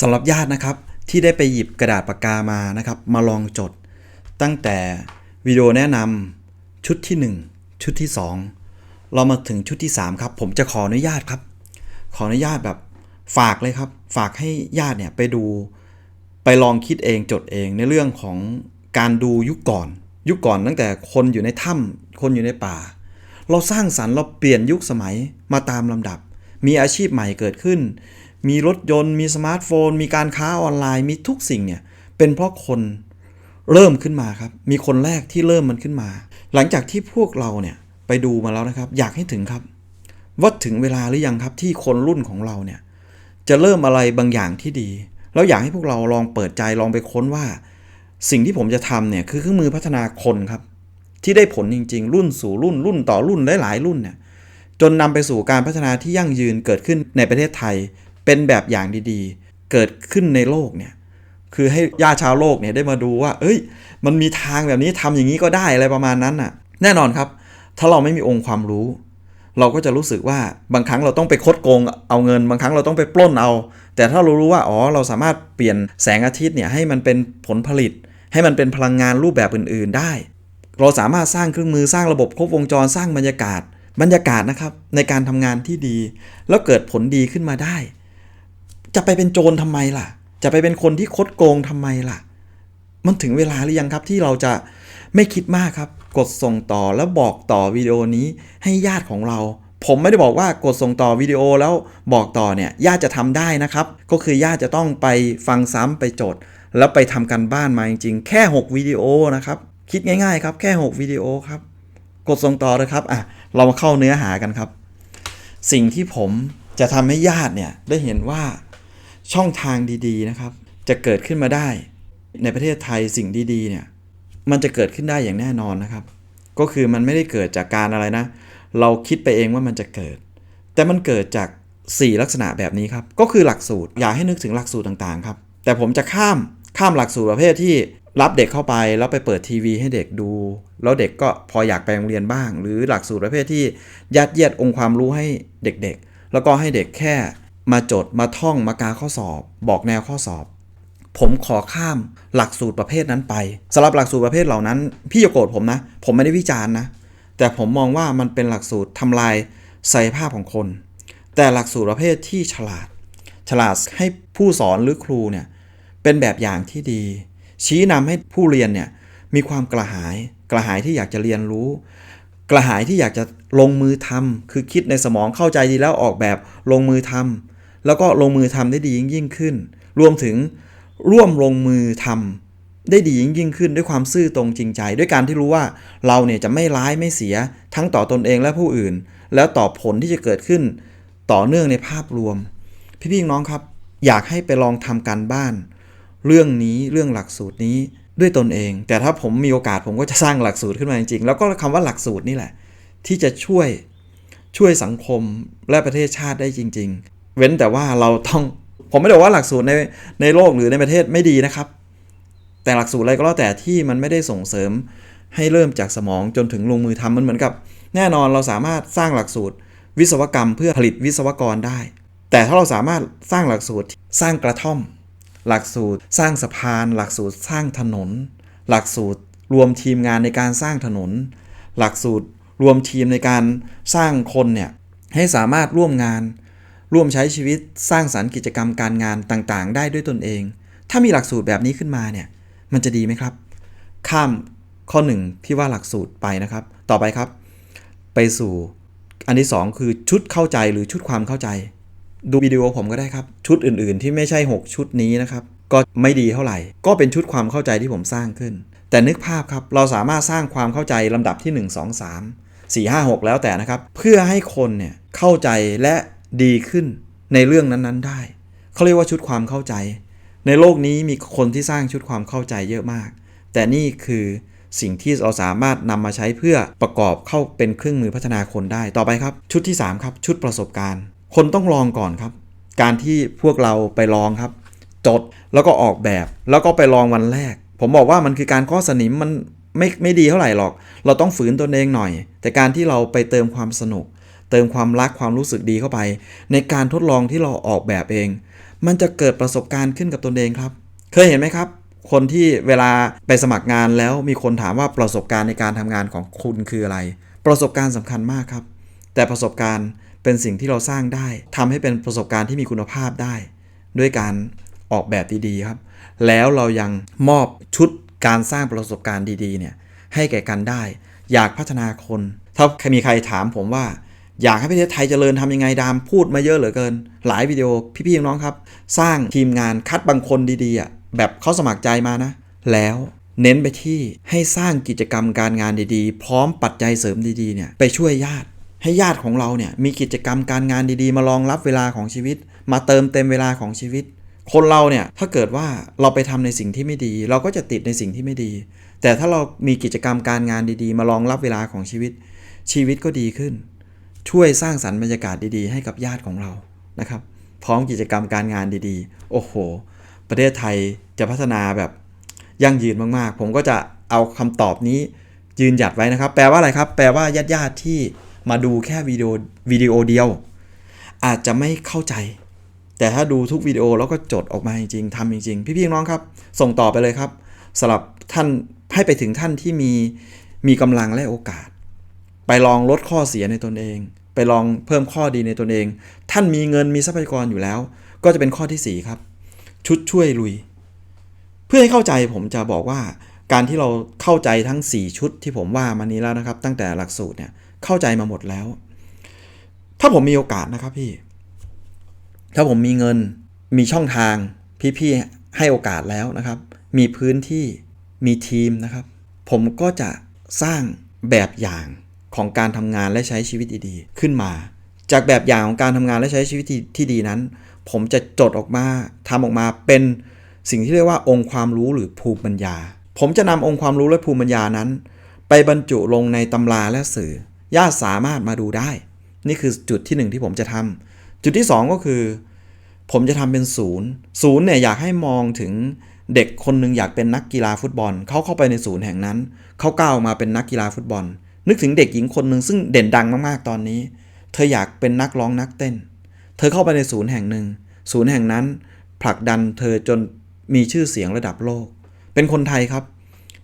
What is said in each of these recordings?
สำหรับญาตินะครับที่ได้ไปหยิบกระดาษปากกามานะครับมาลองจด ตั้งแต่วิดีโอแนะนำชุดที่ 1 ชุดที่ 2 เรามาถึงชุดที่ 3 ครับ ผมจะขออนุญาตครับ ขออนุญาตแบบฝากเลยครับ ฝากให้ญาติเนี่ยไปดูไปลองคิดเองจดเองในเรื่องของการดูยุคก่อน ยุคก่อนตั้งแต่คนอยู่ในถ้ำคนอยู่ในป่า เราสร้างสรรค์เราเปลี่ยนยุคสมัยมาตามลำดับ มีอาชีพใหม่เกิดขึ้น มีรถยนต์ มีสมาร์ทโฟน มีการค้าออนไลน์ มีทุกสิ่งเนี่ย เป็นเพราะคนเริ่มขึ้นมาครับ มีคนแรกที่เริ่มมันขึ้นมา หลังจากที่พวกเราเนี่ยไปดูมาแล้วนะครับ อยากให้ถึงครับ ว่าถึงเวลาหรือยังครับที่คนรุ่นของเราเนี่ยจะเริ่มอะไรบางอย่างที่ดี แล้วอยากให้พวกเราลองเปิดใจลองไปค้นว่า สิ่งที่ผมจะทำเนี่ยคือเครื่องมือพัฒนาคนครับ ที่ได้ผลจริง ๆ รุ่นสู่รุ่นรุ่นต่อรุ่นหลายๆรุ่นเนี่ยจนนำไปสู่การพัฒนาที่ยั่งยืนเกิดขึ้นในประเทศไทย เป็นแบบอย่างดีๆ เกิดขึ้นในโลกเนี่ยคือให้ญาติชาวโลกเนี่ยได้มาดูว่า เอ้ย มันมีทางแบบนี้ทำอย่างนี้ก็ได้อะไรประมาณนั้นน่ะ แน่นอนครับ ถ้าเราไม่มีองค์ความรู้ เราก็จะรู้สึกว่าบางครั้งเราต้องไปคดโกงเอาเงิน บางครั้งเราต้องไปปล้นเอา แต่ถ้าเรารู้ว่า อ๋อ เราสามารถเปลี่ยนแสงอาทิตย์เนี่ยให้มันเป็นผลผลิต ให้มันเป็นพลังงานรูปแบบอื่น ๆ ได้ เราสามารถสร้างเครื่องมือสร้างระบบครบวงจรสร้างบรรยากาศ บรรยากาศนะครับในการทำงานที่ดี แล้วเกิดผลดีขึ้นมาได้ จะไปเป็นโจรทำไมล่ะ จะไปเป็นคนที่คดโกงทำไมล่ะ มันถึงเวลาหรือยังครับที่เราจะไม่คิดมากครับ กดส่งต่อแล้วบอกต่อวิดีโอนี้ให้ญาติของเรา ผมไม่ได้บอกว่ากดส่งต่อวิดีโอแล้วบอกต่อเนี่ยญาติจะทำได้นะครับ ก็คือญาติจะต้องไปฟังซ้ำไปจดแล้วไปทำกันบ้านมาจริงๆ แค่ 6 วิดีโอนะครับคิดง่ายๆครับแค่ 6 วิดีโอครับ กดส่งต่อเลยครับอะเรามาเข้าเนื้อหากันครับ สิ่งที่ผมจะทำให้ญาติเนี่ยได้เห็นว่า ช่องทางดีๆนะครับ จะเกิดขึ้นมาได้ ในประเทศไทยสิ่งดีๆเนี่ยมันจะเกิดขึ้นได้อย่างแน่นอนนะครับ ก็คือมันไม่ได้เกิดจากการอะไรนะ เราคิดไปเองว่ามันจะเกิด แต่มันเกิดจาก 4 ลักษณะแบบนี้ครับ ก็คือหลักสูตร อยากให้นึกถึงหลักสูตรต่างๆครับ แต่ผมจะข้ามข้ามหลักสูตรประเภทที่รับเด็กเข้าไปแล้วไปเปิดทีวีให้เด็กดู แล้วเด็กก็พออยากไปโรงเรียนบ้าง หรือหลักสูตรประเภทที่ยัดเยียดองค์ความรู้ให้เด็กๆ แล้วก็ให้เด็กแค่ มาจดมาท่องมากาข้อสอบ บอกแนวข้อสอบ ผมขอข้ามหลักสูตรประเภทนั้นไปสำหรับหลักสูตรประเภทเหล่านั้น พี่อย่าโกรธผมนะ ผมไม่ได้วิจารณ์นะ แต่ผมมองว่ามันเป็นหลักสูตรทำลายศักยภาพของคน แต่หลักสูตรประเภทที่ฉลาด ฉลาดให้ผู้สอนหรือครูเนี่ยเป็นแบบอย่างที่ดี ชี้นำให้ผู้เรียนเนี่ยมีความกระหาย กระหายที่อยากจะเรียนรู้ กระหายที่อยากจะลงมือทำคือคิดในสมองเข้าใจดีแล้วออกแบบลงมือทำ แล้วก็ลงมือทำได้ดียิ่งยิ่งขึ้น รวมถึงร่วมลงมือทำได้ดียิ่งยิ่งขึ้นด้วยความซื่อตรงจริงใจ ด้วยการที่รู้ว่าเราเนี่ยจะไม่ร้ายไม่เสียทั้งต่อตอนเองและผู้อื่น แล้วต่อผลที่จะเกิดขึ้น ต่อเนื่องในภาพรวม พี่ๆน้องครับ อยากให้ไปลองทำการบ้าน เรื่องนี้เรื่องหลักสูตรนี้ด้วยตนเอง แต่ถ้าผมมีโอกาสผมก็จะสร้างหลักสูตรขึ้นมาจริงๆแล้วก็คำว่าหลักสูตรนี่แหละ ที่จะช่วยช่วยสังคมและประเทศชาติได้จริง เว้นแต่ว่าเราต้องผมไม่ได้ว่าหลักสูตรในในโลกหรือในประเทศไม่ดีนะครับ แต่หลักสูตรอะไรก็แล้วแต่ที่มันไม่ได้ส่งเสริมให้เริ่มจากสมองจนถึงลงมือทำมันเหมือนกับ แน่นอนเราสามารถสร้างหลักสูตร วิศวกรรมเพื่อผลิตวิศวกรได้ แต่ถ้าเราสามารถสร้างหลักสูตรสร้างกระท่อม หลักสูตรสร้างสะพาน หลักสูตรสร้างถนน หลักสูตรรวมทีมงานในการสร้างถนน หลักสูตรรวมทีมในการสร้างคนเนี่ยให้สามารถร่วมงาน ร่วมใช้ชีวิตสร้างสรรค์กิจกรรมการงานต่างๆ ได้ด้วยตนเอง ถ้ามีหลักสูตรแบบนี้ขึ้นมาเนี่ย มันจะดีไหมครับ ข้ามข้อ 1 พี่ว่าหลักสูตรไปนะครับ ต่อไปครับ ไปสู่อันที่ 2 คือชุดเข้าใจหรือชุดความเข้าใจ ดูวิดีโอผมก็ได้ครับ ชุดอื่นๆ ที่ไม่ใช่ 6 ชุดนี้นะครับ ก็ไม่ดีเท่าไหร่ ก็เป็นชุดความเข้าใจที่ผมสร้างขึ้น แต่นึกภาพครับ เราสามารถสร้างความเข้าใจลำดับที่ 1 2 3 4 5 6 แล้วแต่นะครับ เพื่อให้คนเนี่ยเข้าใจและ ดีขึ้นในเรื่องนั้นๆได้ เขาเรียกว่าชุดความเข้าใจ ในโลกนี้มีคนที่สร้างชุดความเข้าใจเยอะมาก แต่นี่คือสิ่งที่เราสามารถนำมาใช้เพื่อประกอบเข้าเป็นเครื่องมือพัฒนาคนได้ต่อไปครับ ชุดที่ 3 ครับ ชุดประสบการณ์ คนต้องลองก่อนครับ การที่พวกเราไปลองครับ จดแล้วก็ออกแบบ แล้วก็ไปลองวันแรก ผมบอกว่ามันคือการข้อสนิมมันไม่ไม่ดีเท่าไหร่หรอก เราต้องฝืนตนเองหน่อย แต่การที่เราไปเติมความสนุก เติมความรักความรู้สึกดีเข้าไป ในการทดลองที่เราออกแบบเอง มันจะเกิดประสบการณ์ขึ้นกับตนเองครับ เคยเห็นไหมครับ คนที่เวลาไปสมัครงานแล้วมีคนถามว่าประสบการณ์ในการทำงานของคุณคืออะไร ประสบการณ์สำคัญมากครับ แต่ประสบการณ์เป็นสิ่งที่เราสร้างได้ทำให้เป็นประสบการณ์ที่มีคุณภาพได้ ด้วยการออกแบบดีๆครับ แล้วเรายังมอบชุดการสร้างประสบการณ์ดีๆเนี่ยให้แก่กันได้ อยากพัฒนาคน ถ้ามีใครถามผมว่า อยากให้ประเทศไทยเจริญทำยังไงดามพูดมาเยอะเหลือเกิน หลายวิดีโอพี่ๆน้องครับ สร้างทีมงานคัดบางคนดีๆอะแบบเขาสมัครใจมานะ แล้วเน้นไปที่ให้สร้างกิจกรรมการงานดีๆ พร้อมปัจจัยเสริมดีๆเนี่ยไปช่วยญาติ ให้ญาติของเราเนี่ยมีกิจกรรมการงานดีๆ มารองรับเวลาของชีวิต มาเติมเต็มเวลาของชีวิต คนเราเนี่ยถ้าเกิดว่าเราไปทำในสิ่งที่ไม่ดี เราก็จะติดในสิ่งที่ไม่ดี แต่ถ้าเรามีกิจกรรมการงานดีๆ มารองรับเวลาของชีวิต ชีวิตก็ดีขึ้น ช่วยสร้างสรรค์บรรยากาศดีๆ ให้กับญาติของเรานะครับ พร้อมกิจกรรมการงานดีๆ โอ้โห ประเทศไทยจะพัฒนาแบบยั่งยืนมากๆ ผมก็จะเอาคำตอบนี้ยืนหยัดไว้นะครับ แปลว่าอะไรครับ แปลว่าญาติๆที่มาดูแค่วิดีโอวิดีโอเดียว อาจจะไม่เข้าใจ แต่ถ้าดูทุกวิดีโอแล้วก็จดออกมาจริงๆทำจริงๆ พี่ๆน้องครับ ส่งต่อไปเลยครับสำหรับท่านให้ไปถึงท่านที่มีมีกำลังและโอกาส ไปลองลดข้อเสียในตนเอง ไปลองเพิ่มข้อดีในตนเอง ท่านมีเงินมีทรัพยากรอยู่แล้ว ก็จะเป็นข้อที่ 4 ครับ ชุดช่วยลุย เพื่อให้เข้าใจผมจะบอกว่า การที่เราเข้าใจทั้ง 4 ชุดที่ผมว่ามานี้แล้วนะครับ ตั้งแต่หลักสูตรเนี่ยเข้าใจมาหมดแล้ว ถ้าผมมีโอกาสนะครับพี่ ถ้าผมมีเงินมีช่องทางพี่ๆให้โอกาสแล้วนะครับ มีพื้นที่มีทีมนะครับ ผมก็จะสร้างแบบอย่าง ของการทำงานและใช้ชีวิตดีๆขึ้นมา จากแบบอย่างของการทำงานและใช้ชีวิตที่ดีนั้น ผมจะจดออกมาทำออกมาเป็นสิ่งที่เรียกว่าองค์ความรู้หรือภูมิปัญญา ผมจะนำองค์ความรู้และภูมิปัญญานั้น ไปบรรจุลงในตำราและสื่อญาติสามารถมาดูได้ นี่คือจุดที่หนึ่งที่ผมจะทำจุดที่สองก็คือ ผมจะทำเป็นศูนย์ศูนย์เนี่ยอยากให้มองถึงเด็กคนหนึ่งอยากเป็นนักกีฬาฟุตบอล เขาเข้าไปในศูนย์แห่งนั้น เขาก้าวมาเป็นนักกีฬาฟุตบอล นึกถึงเด็กหญิงคนหนึ่งซึ่งเด่นดังมากๆตอนนี้ เธออยากเป็นนักร้องนักเต้น เธอเข้าไปในศูนย์แห่งหนึ่ง ศูนย์แห่งนั้น ผลักดันเธอจนมีชื่อเสียงระดับโลก เป็นคนไทยครับ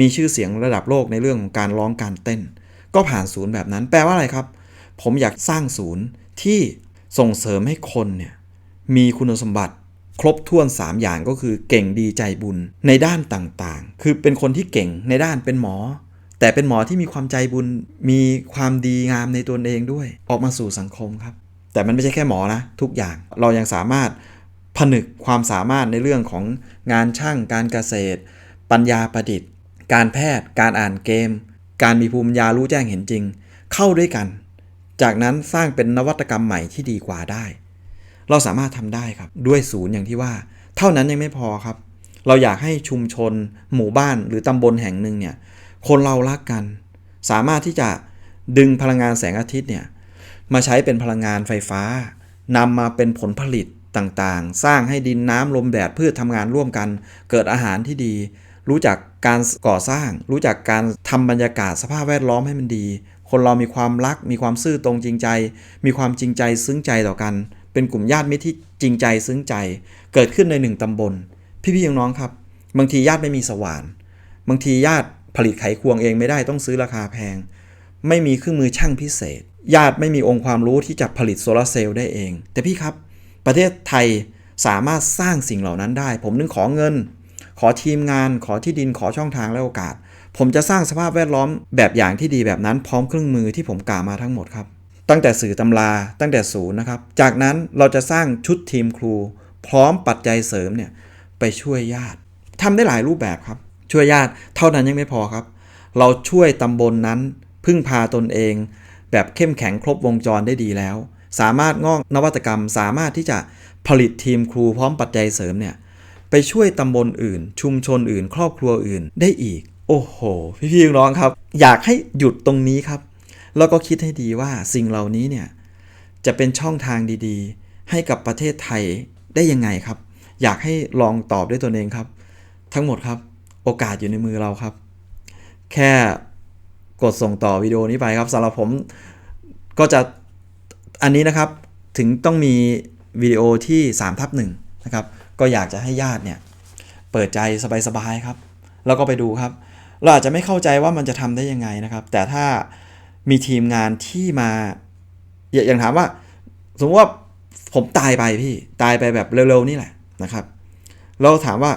มีชื่อเสียงระดับโลกในเรื่องของการร้องการเต้น ก็ผ่านศูนย์แบบนั้น แปลว่าอะไรครับ ผมอยากสร้างศูนย์ที่ส่งเสริมให้คนเนี่ยมีคุณสมบัติครบถ้วน 3 อย่างก็คือเก่งดีใจบุญในด้านต่างๆ คือเป็นคนที่เก่งในด้านเป็นหมอ แต่เป็นหมอที่มีความใจบุญมีความดีงามในตัวเองด้วย ออกมาสู่สังคมครับ แต่มันไม่ใช่แค่หมอนะ ทุกอย่างเรายังสามารถผนึกความสามารถในเรื่องของงานช่างการเกษตร ปัญญาประดิษฐ์ การแพทย์ การอ่านเกม การมีภูมิปัญญารู้แจ้งเห็นจริง เข้าด้วยกัน จากนั้นสร้างเป็นนวัตกรรมใหม่ที่ดีกว่าได้ เราสามารถทำได้ครับด้วยศูนย์อย่างที่ว่า เท่านั้นยังไม่พอครับ เราอยากให้ชุมชน หมู่บ้านหรือตำบลแห่งหนึ่งเนี่ย คนเรารักกัน สามารถที่จะดึงพลังงานแสงอาทิตย์เนี่ยมาใช้เป็นพลังงานไฟฟ้านำมาเป็นผลผลิตต่างๆ สร้างให้ดินน้ำลมแดดพืชทำงานร่วมกัน เกิดอาหารที่ดี รู้จักการก่อสร้าง รู้จักการทำบรรยากาศสภาพแวดล้อมให้มันดี คนเรามีความรัก มีความซื่อตรงจริงใจ มีความจริงใจซึ้งใจต่อกัน เป็นกลุ่มญาติมิตรที่จริงใจซึ้งใจ เกิดขึ้นในหนึ่งตำบล พี่ๆน้องๆครับ บางทีญาติไม่มีสว่าน บางทีญาติ ผลิตไขควงเองไม่ได้ต้องซื้อราคาแพง ไม่มีเครื่องมือช่างพิเศษ ญาติไม่มีองค์ความรู้ที่จะผลิตโซลาร์เซลล์ได้เอง แต่พี่ครับ ประเทศไทยสามารถสร้างสิ่งเหล่านั้นได้ ผมนึงขอเงิน ขอทีมงาน ขอที่ดินขอช่องทางและโอกาส ผมจะสร้างสภาพแวดล้อมแบบอย่างที่ดีแบบนั้นพร้อมเครื่องมือที่ผมกล่าวมาทั้งหมดครับ ตั้งแต่สื่อตำราตั้งแต่ศูนย์นะครับ จากนั้นเราจะสร้างชุดทีมครู พร้อมปัจจัยเสริมเนี่ยไปช่วยญาติทำได้หลายรูปแบบครับ ช่วยญาติเท่านั้นยังไม่พอครับ เราช่วยตำบลนนั้นพึ่งพาตนเอง แบบเข้มแข็งครบวงจรได้ดีแล้ว สามารถงอกนวัตกรรม สามารถที่จะผลิตทีมครูพร้อมปัจจัยเสริมเนี่ยไปช่วยตำบลอื่น ชุมชนอื่น ครอบครัวอื่นได้อีก โอ้โห พี่ๆน้องครับ อยากให้หยุดตรงนี้ครับ แล้วก็คิดให้ดีว่าสิ่งเหล่านี้เนี่ยจะเป็นช่องทางดีๆ ให้กับประเทศไทยได้ยังไงครับ อยากให้ลองตอบด้วยตนเองครับ ทั้งหมดครับ โอกาสอยู่ในมือเราครับ แค่กดส่งต่อวิดีโอนี้ไปครับสำหรับผมก็จะอันนี้นะครับถึงต้องมีวิดีโอที่3ทับหนึ่งนะครับ ก็อยากจะให้ญาติเนี่ย เปิดใจสบายๆครับ แล้วก็ไปดูครับ เราอาจจะไม่เข้าใจว่ามันจะทำได้ยังไงนะครับ แต่ถ้ามีทีมงานที่มาอย่าอย่างถามว่า สมมติว่าผมตายไปพี่ตายไปแบบเร็วๆนี่แหละนะครับ เราถามว่า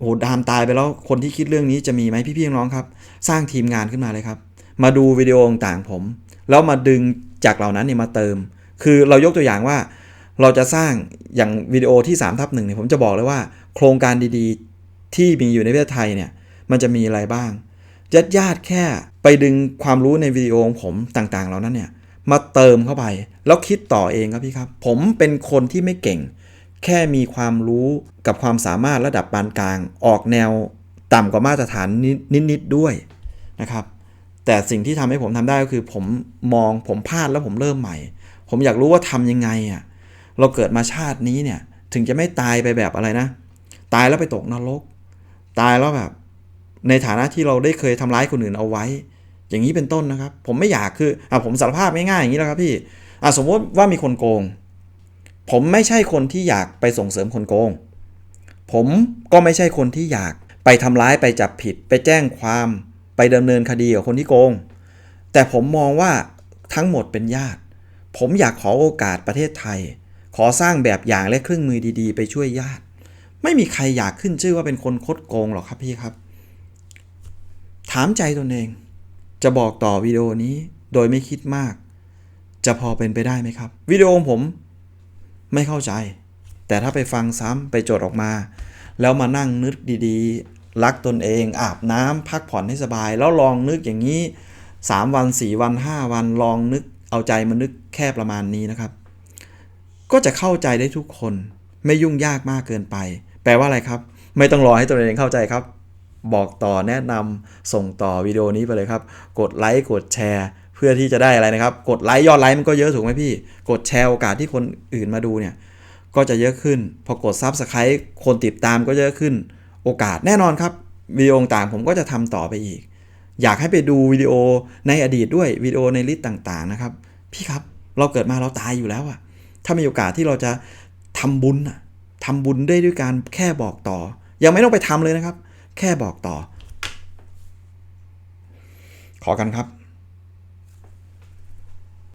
โหดามตายไปแล้วคนที่คิดเรื่องนี้จะมีไหมพี่ๆน้องครับ สร้างทีมงานขึ้นมาเลยครับ มาดูวิดีโอต่างผม แล้วมาดึงจากเหล่านั้นเนี่ยมาเติม คือเรายกตัวอย่างว่า เราจะสร้างอย่างวิดีโอที่3ทับหนึ่งเนี่ยผมจะบอกเลยว่า โครงการดีๆ ที่มีอยู่ในประเทศไทยเนี่ยมันจะมีอะไรบ้างญาติญาติแค่ไปดึงความรู้ในวิดีโอของผมต่างๆ เหล่านั้นเนี่ยมาเติมเข้าไป แล้วคิดต่อเองครับพี่ครับ ผมเป็นคนที่ไม่เก่ง แค่มีความรู้กับความสามารถระดับปานกลาง ออกแนวต่ำกว่ามาตรฐานนิดนิดๆด้วยนะครับแต่สิ่งที่ทำให้ผมทำได้ก็คือผมมองผมพลาดแล้วผมเริ่มใหม่ ผมอยากรู้ว่าทำยังไงอะเราเกิดมาชาตินี้เนี่ยถึงจะไม่ตายไปแบบอะไรนะ ตายแล้วไปตกนรก ตายแล้วแบบ ในฐานะที่เราได้เคยทำร้ายคนอื่นเอาไว้ อย่างนี้เป็นต้นนะครับ ผมไม่อยากคืออะผมสารภาพง่ายๆอย่างนี้แล้วครับพี่อะสมมติว่ามีคนโกง ผมไม่ใช่คนที่อยากไปส่งเสริมคนโกง ผมก็ไม่ใช่คนที่อยากไปทำร้ายไปจับผิด ไปแจ้งความไปดำเนินคดีกับคนที่โกง แต่ผมมองว่าทั้งหมดเป็นญาติ ผมอยากขอโอกาสประเทศไทย ขอสร้างแบบอย่างและเครื่องมือดีๆ ไปช่วยญาติ ไม่มีใครอยากขึ้นชื่อว่าเป็นคนคดโกงหรอกครับพี่ครับ ถามใจตนเอง จะบอกต่อวิดีโอนี้โดยไม่คิดมาก จะพอเป็นไปได้ไหมครับ วิดีโอของผม ไม่เข้าใจ แต่ถ้าไปฟังซ้ำไปจดออกมา แล้วมานั่งนึกดีๆ รักตนเอง อาบน้ำพักผ่อนให้สบาย แล้วลองนึกอย่างนี้ 3 วัน 4 วัน 5 วันลองนึกเอาใจมานึกแค่ประมาณนี้นะครับ ก็จะเข้าใจได้ทุกคนไม่ยุ่งยากมากเกินไป แปลว่าอะไรครับ ไม่ต้องรอให้ตัวเองเข้าใจครับ บอกต่อแนะนำส่งต่อวิดีโอนี้ไปเลยครับ กดไลค์กดแชร์ เพื่อที่จะได้อะไรนะครับ กดไลค์ยอดไลค์มันก็เยอะถูกไหมพี่ กดแชร์โอกาสที่คนอื่นมาดูเนี่ยก็จะเยอะขึ้น พอกด Subscribe คนติดตามก็เยอะขึ้น โอกาสแน่นอนครับวิดีโอต่างผมก็จะทำต่อไปอีก อยากให้ไปดูวิดีโอในอดีตด้วยวิดีโอในลิสต์ต่างๆนะครับ พี่ครับเราเกิดมาเราตายอยู่แล้วอะถ้ามีโอกาสที่เราจะทำบุญอะทำบุญได้ด้วยการแค่บอกต่อ ยังไม่ต้องไปทำเลยนะครับ แค่บอกต่อ ขอกันครับ